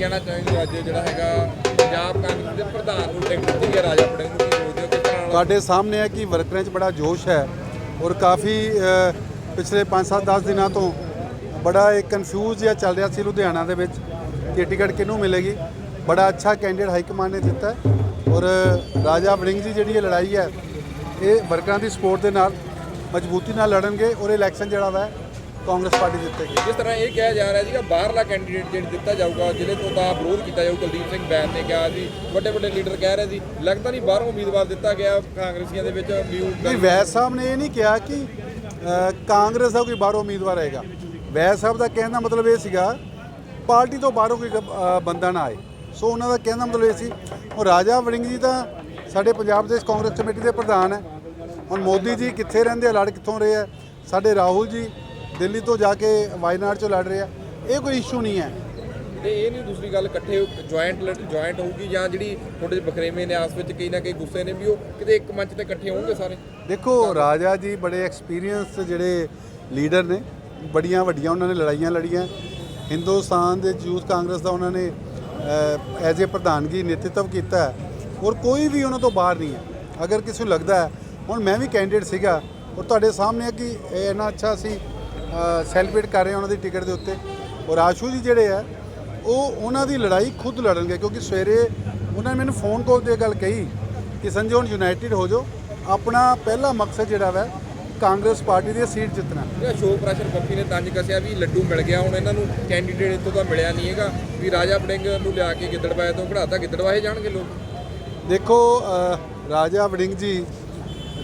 ਕਹਿਣਾ ਚਾਹੁੰਦੇ ਅੱਜ ਜਿਹੜਾ ਹੈਗਾ ਪੰਜਾਬ ਕਾਂਗਰਸ ਦੇ ਪ੍ਰਧਾਨ ਨੂੰ ਟਿਕਟ ਦਿੱਤੀ ਹੈ ਰਾਜਾ ਵੜਿੰਗ ਨੂੰ ਕੀ ਸੋਚਦੇ ਹੋ ਕਿਸ ਤਰ੍ਹਾਂ ਨਾਲ ਤੁਹਾਡੇ ਸਾਹਮਣੇ ਹੈ ਕਿ ਵਰਕਰਾਂ 'ਚ ਬੜਾ ਜੋਸ਼ ਹੈ ਔਰ ਕਾਫੀ ਅ, ਪਿਛਲੇ 5-7 10 ਦਿਨਾਂ ਤੋਂ ਬੜਾ ਇੱਕ ਕਨਫਿਊਜ਼ ਜਿਹਾ ਚੱਲ ਰਿਹਾ ਸੀ ਲੁਧਿਆਣਾ ਦੇ ਵਿੱਚ ਕਿ ਟਿਕਟ ਕਿਹਨੂੰ ਮਿਲੇਗੀ। ਬੜਾ ਅੱਛਾ ਕੈਂਡੀਡੇਟ ਹਾਈ ਕਮਾਂਡ ਨੇ ਦਿੱਤਾ ਹੈ ਔਰ ਰਾਜਾ ਵੜਿੰਗ ਜੀ ਜਿਹੜੀ ਇਹ ਲੜਾਈ ਹੈ ਇਹ ਵਰਕਰਾਂ ਦੀ ਸਪੋਰਟ ਦੇ ਨਾਲ ਮਜ਼ਬੂਤੀ ਨਾਲ ਲੜਨਗੇ ਔਰ ਇਲੈਕਸ਼ਨ ਜਿਹੜਾ ਵਾ ਕਾਂਗਰਸ ਪਾਰਟੀ ਜਿੱਤੇਗੀ ਜਿਸ ਤਰ੍ਹਾਂ ਇਹ ਕਿਹਾ ਜਾ ਰਿਹਾ ਸੀਗਾ ਬਾਹਰਲਾ ਕੈਂਡੀਡੇਟ ਜਿਹੜਾ ਦਿੱਤਾ ਜਾਊਗਾ ਜਿਹਦੇ ਤੋਂ ਤਾਂ ਵਿਰੋਧ ਕੀਤਾ ਜਾਊ ਕੁਲਦੀਪ ਸਿੰਘ ਬੈਨ ਨੇ ਕਿਹਾ ਜੀ ਵੱਡੇ ਵੱਡੇ ਲੀਡਰ ਕਹਿ ਰਹੇ ਸੀ। ਲੱਗਦਾ ਨਹੀਂ ਬਾਹਰੋਂ ਉਮੀਦਵਾਰ ਦਿੱਤਾ ਗਿਆ ਕਾਂਗਰਸੀਆਂ ਦੇ ਵਿੱਚ ਨਹੀਂ ਵੈਦ ਸਾਹਿਬ ਨੇ ਇਹ ਨਹੀਂ ਕਿਹਾ ਕਿ ਕਾਂਗਰਸ ਦਾ ਕੋਈ ਬਾਹਰੋਂ ਉਮੀਦਵਾਰ ਆਏਗਾ ਵੈਦ ਸਾਹਿਬ ਦਾ ਕਹਿਣ ਦਾ ਮਤਲਬ ਇਹ ਸੀਗਾ ਪਾਰਟੀ ਤੋਂ ਬਾਹਰੋਂ ਕੋਈ ਬੰਦਾ ਨਾ ਆਏ। ਸੋ ਉਹਨਾਂ ਦਾ ਕਹਿਣ ਦਾ ਮਤਲਬ ਇਹ ਸੀ ਉਹ ਰਾਜਾ ਵੜਿੰਗ ਜੀ ਤਾਂ ਸਾਡੇ ਪੰਜਾਬ ਦੇ ਕਾਂਗਰਸ ਕਮੇਟੀ ਦੇ ਪ੍ਰਧਾਨ ਹੈ। ਹੁਣ ਮੋਦੀ ਜੀ ਕਿੱਥੇ ਰਹਿੰਦੇ ਆ ਲੜ ਕਿੱਥੋਂ ਰਹੇ ਆ? ਸਾਡੇ ਰਾਹੁਲ ਜੀ ਦਿੱਲੀ ਤੋਂ ਜਾ ਕੇ ਵਾਇਨਾਡ ਚੋਂ ਲੜ ਰਹੇ ਆ ਇਹ ਕੋਈ ਇਸ਼ੂ ਨਹੀਂ ਹੈ। ਤੇ ਇਹ ਨਹੀਂ ਦੂਸਰੀ ਗੱਲ ਇਕੱਠੇ ਜੁਆਇੰਟ ਜੁਆਇੰਟ ਹੋਊਗੀ ਜਾਂ ਜਿਹੜੀ ਥੋੜੇ ਬਖਰੇਵੇਂ ਨੇ ਆਸ ਵਿੱਚ ਕਈ ਨਾ ਕਈ ਗੁੱਸੇ ਨੇ ਵੀ ਉਹ ਕਿਤੇ ਇੱਕ ਮੰਚ ਤੇ ਇਕੱਠੇ ਹੋਣਗੇ ਸਾਰੇ? ਦੇਖੋ ਰਾਜਾ ਜੀ ਬੜੇ ਐਕਸਪੀਰੀਅੰਸ ਜਿਹੜੇ ਲੀਡਰ ਨੇ ਬੜੀਆਂ ਵੱਡੀਆਂ ਉਹਨਾਂ ਨੇ ਲੜਾਈਆਂ ਲੜੀਆਂ। ਹਿੰਦੁਸਤਾਨ ਦੇ ਯੂਥ ਕਾਂਗਰਸ ਦਾ ਉਹਨਾਂ ਨੇ ਐਜ਼ ਅ ਪ੍ਰਧਾਨਗੀ ਨੇਤਰਤਵ ਕੀਤਾ ਹੈ। ਔਰ ਕੋਈ ਵੀ ਉਹਨਾਂ ਤੋਂ ਬਾਹਰ ਨਹੀਂ ਹੈ। ਅਗਰ ਕਿਸੇ ਨੂੰ ਲੱਗਦਾ ਹੈ ਹੁਣ ਮੈਂ ਵੀ ਕੈਂਡੀਡੇਟ ਸੀਗਾ ਔਰ ਤੁਹਾਡੇ ਸਾਹਮਣੇ ਹੈ ਕਿ ਇਹ ਇੰਨਾ ਅੱਛਾ ਸੀ ਸੈਲੀਬ੍ਰੇਟ ਕਰ ਰਹੇ ਉਹਨਾਂ ਦੀ ਟਿਕਟ ਦੇ ਉੱਤੇ। ਔਰ ਆਸ਼ੂ ਜੀ ਜਿਹੜੇ ਆ ਉਹ ਉਹਨਾਂ ਦੀ ਲੜਾਈ ਖੁਦ ਲੜਨਗੇ ਕਿਉਂਕਿ ਸਵੇਰੇ ਉਹਨਾਂ ਨੇ ਮੈਨੂੰ ਫੋਨ ਕਾਲ ਤੇ ਗੱਲ ਕਹੀ ਕਿ ਸੰਜੇ ਹੁਣ ਯੂਨਾਈਟਿਡ ਹੋ ਜਾਓ। ਆਪਣਾ ਪਹਿਲਾ ਮਕਸਦ ਜਿਹੜਾ ਵਾ ਕਾਂਗਰਸ ਪਾਰਟੀ ਦੀ ਸੀਟ ਜਿੱਤਣਾ। ਜਿਹੜਾ ਸ਼ੋਅ ਪ੍ਰੈਸ਼ਰ ਪੱਪੀ ਨੇ ਤੰਜ ਕੱਸਿਆ ਵੀ ਲੱਡੂ ਮਿਲ ਗਿਆ ਹੁਣ ਇਹਨਾਂ ਨੂੰ ਕੈਂਡੀਡੇਟ ਇੱਥੋਂ ਤਾਂ ਮਿਲਿਆ ਨਹੀਂ ਹੈਗਾ। ਵੀ ਰਾਜਾ ਵੜਿੰਗ ਨੂੰ ਲਿਆ ਕੇ ਗਿੱਦੜਬਾਏ ਤੋਂ ਖੜਾਤਾ ਗਿੱਦੜਬਾਏ ਜਾਣਗੇ ਲੋਕ। ਦੇਖੋ ਰਾਜਾ ਵੜਿੰਗ ਜੀ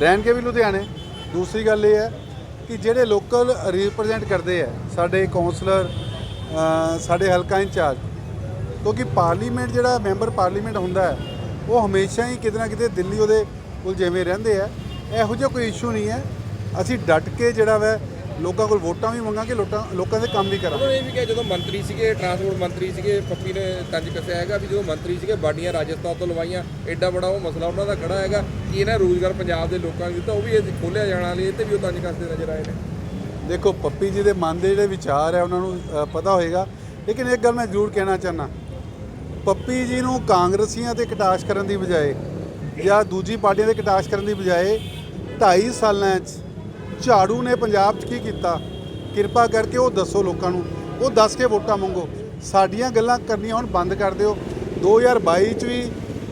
ਰਹਿਣਗੇ ਵੀ ਲੁਧਿਆਣੇ। ਦੂਸਰੀ ਗੱਲ ਇਹ ਹੈ ਕਿ ਜਿਹੜੇ ਲੋਕਲ ਰਿਪਰੈਜ਼ੈਂਟ ਕਰਦੇ ਆ, ਸਾਡੇ ਕਾਉਂਸਲਰ ਸਾਡੇ ਹਲਕਾ ਇੰਚਾਰਜ, ਕਿਉਂਕਿ ਪਾਰਲੀਮੈਂਟ ਜਿਹੜਾ ਮੈਂਬਰ ਪਾਰਲੀਮੈਂਟ ਹੁੰਦਾ ਹੈ, ਉਹ ਹਮੇਸ਼ਾ ਹੀ ਕਿਤੇ ਨਾ ਕਿਤੇ ਦਿੱਲੀ ਉਹਦੇ ਕੋਲ ਜਿਵੇਂ ਰਹਿੰਦੇ ਆ, ਇਹੋ ਜਿਹਾ ਕੋਈ ਇਸ਼ੂ ਨਹੀਂ ਹੈ। ਅਸੀਂ ਡਟ ਕੇ ਜਿਹੜਾ ਵੈ ਲੋਕਾਂ ਕੋਲ ਵੋਟਾਂ ਵੀ ਮੰਗਾਂਗੇ ਲੋਕਾਂ ਲੋਕਾਂ ਦੇ ਕੰਮ ਵੀ ਕਰਾਂਗੇ। ਉਹਨਾਂ ਨੇ ਇਹ ਵੀ ਕਿਹਾ ਜਦੋਂ ਮੰਤਰੀ ਸੀਗੇ ਟਰਾਂਸਪੋਰਟ ਮੰਤਰੀ ਸੀਗੇ ਪੱਪੀ ਨੇ ਤੰਜ ਕੱਸਿਆ ਹੈਗਾ ਵੀ ਜਦੋਂ ਮੰਤਰੀ ਸੀਗੇ ਬਾਡੀਆਂ ਰਾਜਸਥਾਨ ਤੋਂ ਲਵਾਈਆਂ ਐਡਾ ਬੜਾ ਉਹ ਮਸਲਾ ਉਹਨਾਂ ਦਾ ਖੜਾ ਹੈਗਾ ਕਿ ਇਹਨਾਂ ਰੋਜ਼ਗਾਰ ਪੰਜਾਬ ਦੇ ਲੋਕਾਂ ਨੂੰ ਦਿੱਤਾ ਉਹ ਵੀ ਇਹ ਖੋਲਿਆ ਜਾਣਾ ਲਈ ਇਹ ਤੇ ਵੀ ਉਹ ਤੰਜ ਕੱਸਦੇ ਨਜ਼ਰ ਆਏ ਨੇ। ਦੇਖੋ ਪੱਪੀ ਜੀ ਦੇ ਮਨ ਦੇ ਜਿਹੜੇ ਵਿਚਾਰ ਹੈ ਉਹਨਾਂ ਨੂੰ ਅ, ਪਤਾ ਹੋਏਗਾ। ਲੇਕਿਨ ਇੱਕ ਗੱਲ ਮੈਂ ਜ਼ਰੂਰ ਕਹਿਣਾ ਚਾਹਨਾ ਪੱਪੀ ਜੀ ਨੂੰ ਕਾਂਗਰਸੀਆਂ ਤੇ ਕਟਾਸ਼ ਕਰਨ ਦੀ ਬਜਾਏ ਜਾਂ ਦੂਜੀ ਪਾਰਟੀਆਂ ਦੇ ਕਟਾਸ਼ ਕਰਨ ਦੀ ਬਜਾਏ 2.5 ਸਾਲਾਂ 'ਚ ਝਾੜੂ ਨੇ ਪੰਜਾਬ 'ਚ ਕੀ ਕੀਤਾ? ਕਿਰਪਾ ਕਰਕੇ ਉਹ ਦੱਸੋ ਲੋਕਾਂ ਨੂੰ। ਉਹ ਦੱਸ ਕੇ ਵੋਟਾਂ ਮੰਗੋ। ਸਾਡੀਆਂ ਗੱਲਾਂ ਕਰਨੀਆਂ ਹੁਣ ਬੰਦ ਕਰ ਦਿਓ। 2022 'ਚ ਵੀ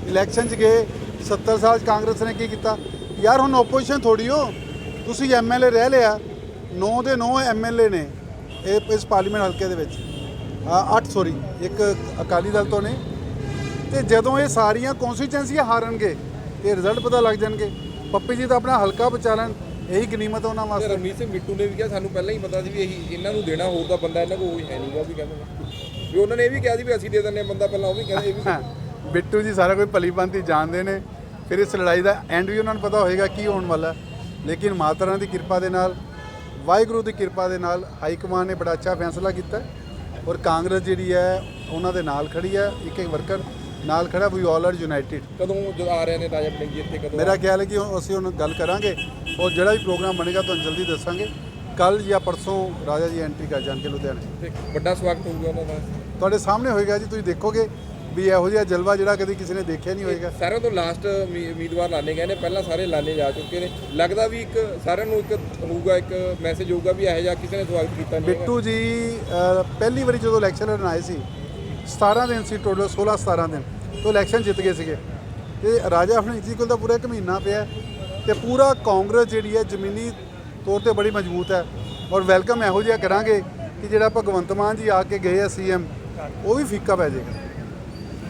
ਇਲੈਕਸ਼ਨ 'ਚ ਗਏ। 70 ਸਾਲ 'ਚ ਕਾਂਗਰਸ ਨੇ ਕੀ ਕੀਤਾ? ਯਾਰ ਹੁਣ ਆਪੋਜੀਸ਼ਨ ਥੋੜੀ ਹੋ। ਤੁਸੀਂ ਐਮਐਲਏ ਰਹਿ ਲਿਆ। 9 ਦੇ 9 ਐਮਐਲਏ ਨੇ ਇਹ ਇਸ ਪਾਰਲੀਮੈਂਟ ਹਲਕੇ ਦੇ ਵਿੱਚ। ਆ 8 ਸੌਰੀ ਇੱਕ ਅਕਾਲੀ ਦਲ ਤੋਂ ਨੇ। ਤੇ ਜਦੋਂ ਇਹ ਸਾਰੀਆਂ ਕਨਸਟੀਚੁਐਂਸੀਆਂ ਹਾਰਨਗੇ ਤੇ ਰਿਜ਼ਲਟ ਪਤਾ ਲੱਗ ਜਾਣਗੇ। ਪੱਪੀ ਜੀ ਤਾਂ ਆਪਣਾ ਹਲਕਾ ਬਚਾ ਲੈਣ ਇਹੀ ਗਨੀਮਤ ਹੈ ਉਹਨਾਂ ਤੇ ਵਾਸਤੇ ਰਮਨੀਤ ਸਿੰਘ ਬਿੱਟੂ ਨੇ ਵੀ ਕਿਹਾ ਸਾਨੂੰ ਪਹਿਲਾਂ ਹੀ ਪਤਾ ਸੀ ਵੀ ਇਹੀ ਇਹਨਾਂ ਨੂੰ ਦੇਣਾ ਹੋਰ ਤਾਂ ਬੰਦਾ ਇਹਨਾਂ ਕੋਲ ਕੋਈ ਹੈ ਨਹੀਂਗਾ ਉਹ ਵੀ ਕਹਿੰਦੇ ਨੇ। ਵੀ ਉਹਨਾਂ ਨੇ ਇਹ ਵੀ ਕਿਹਾ ਸੀ ਵੀ ਅਸੀਂ ਦੇ ਦਿੰਦੇ ਹਾਂ ਬੰਦਾ ਪਹਿਲਾਂ ਉਹ ਵੀ ਕਹਿੰਦੇ ਇਹ ਵੀ ਬਿੱਟੂ ਜੀ ਸਾਰਾ ਕੋਈ ਭਲੀ ਭਾਂਤੀ ਜਾਣਦੇ ਨੇ। ਫਿਰ ਇਸ ਲੜਾਈ ਦਾ ਐਂਡ ਵੀ ਉਹਨਾਂ ਨੂੰ ਪਤਾ ਹੋਏਗਾ ਕੀ ਹੋਣ ਵਾਲਾ ਹੈ। ਲੇਕਿਨ ਮਾਤਾ ਰਾਣੀ ਦੀ ਕਿਰਪਾ ਦੇ ਨਾਲ ਵਾਹਿਗੁਰੂ ਦੀ ਕਿਰਪਾ ਦੇ ਨਾਲ ਹਾਈ ਕਮਾਂਡ ਨੇ ਬੜਾ ਅੱਛਾ ਫੈਸਲਾ ਕੀਤਾ ਹੈ। ਔਰ ਕਾਂਗਰਸ ਜਿਹੜੀ ਹੈ ਉਹਨਾਂ ਦੇ ਨਾਲ ਖੜੀ ਹੈ। ਇੱਕ ਇੱਕ ਵਰਕਰ ਨਾਲ ਖੜਾ ਵੀ ਆਲ ਆਰ ਯੂਨਾਈਟਿਡ ਕਦੋਂ ਜਦੋਂ ਆ ਰਹੇ ਨੇ ਰਾਜਾ ਜੀ ਇੱਥੇ ਕਦੋਂ? ਮੇਰਾ ਖਿਆਲ ਹੈ ਕਿ ਉਹ- ਅਸੀਂ ਹੁਣ ਗੱਲ ਕਰਾਂਗੇ। ਔਰ ਜਿਹੜਾ ਵੀ ਪ੍ਰੋਗਰਾਮ ਬਣੇਗਾ ਤੁਹਾਨੂੰ ਜਲਦੀ ਦੱਸਾਂਗੇ। ਕੱਲ ਜਾਂ ਪਰਸੋਂ ਰਾਜਾ ਜੀ ਐਂਟਰੀ ਕਰ ਜਾਣਗੇ ਲੁਧਿਆਣੇ। ਤੇ ਵੱਡਾ ਸਵਾਗਤ ਹੋਊਗਾ ਉਹਨਾਂ ਦਾ। ਤੁਹਾਡੇ ਸਾਹਮਣੇ ਹੋਏਗਾ ਜੀ ਤੁਸੀਂ ਦੇਖੋਗੇ ਵੀ ਇਹੋ ਜਿਹਾ ਜਲਵਾ ਜਿਹੜਾ ਕਦੀ ਕਿਸੇ ਨੇ ਦੇਖਿਆ ਨਹੀਂ ਹੋਏਗਾ। ਸਾਰਿਆਂ ਤੋਂ ਲਾਸਟ ਉਮੀਦਵਾਰ ਲਾਣੇ ਗਏ ਨੇ ਪਹਿਲਾਂ ਸਾਰੇ ਲਾਣੇ ਜਾ ਚੁੱਕੇ ਨੇ। ਲੱਗਦਾ ਵੀ ਇੱਕ ਸਾਰਿਆਂ ਨੂੰ ਇੱਕ ਹੋਊਗਾ ਇੱਕ ਮੈਸੇਜ ਹੋਊਗਾ ਵੀ ਇਹੋ ਜਿਹਾ ਕਿਸੇ ਨੇ ਸਵਾਗਤ ਕੀਤਾ ਨਹੀਂ। ਬਿੱਟੂ ਜੀ ਪਹਿਲੀ ਵਾਰੀ ਜਦੋਂ ਇਲੈਕਸ਼ਨ ਲੜਨ ਆਏ ਸੀ 17 ਦਿਨ ਸੀ ਟੋਟਲ 16 17 ਦਿਨ। ਤੋਂ ਇਲੈਕਸ਼ਨ ਜਿੱਤ ਗਏ ਸੀਗੇ। ਤੇ ਰਾਜਾ ਆਪਣੇ ਜੀ ਕੋਲ ਤਾਂ ਪੂਰਾ ਇੱਕ ਮਹੀਨਾ ਪਿਆ। ਤੇ ਪੂਰਾ ਕਾਂਗਰਸ ਜਿਹੜੀ ਹੈ ਜ਼ਮੀਨੀ ਤੌਰ ਤੇ ਬੜੀ ਮਜ਼ਬੂਤ ਹੈ ਔਰ ਵੈਲਕਮ ਇਹੋ ਜਿਹਾ ਕਰਾਂਗੇ ਕਿ ਜਿਹੜਾ ਭਗਵੰਤ ਮਾਨ ਜੀ ਆ ਕੇ ਗਏ ਆ ਸੀਐਮ ਉਹ ਵੀ ਫੀਕਾ ਪੈ ਜਾਏਗਾ।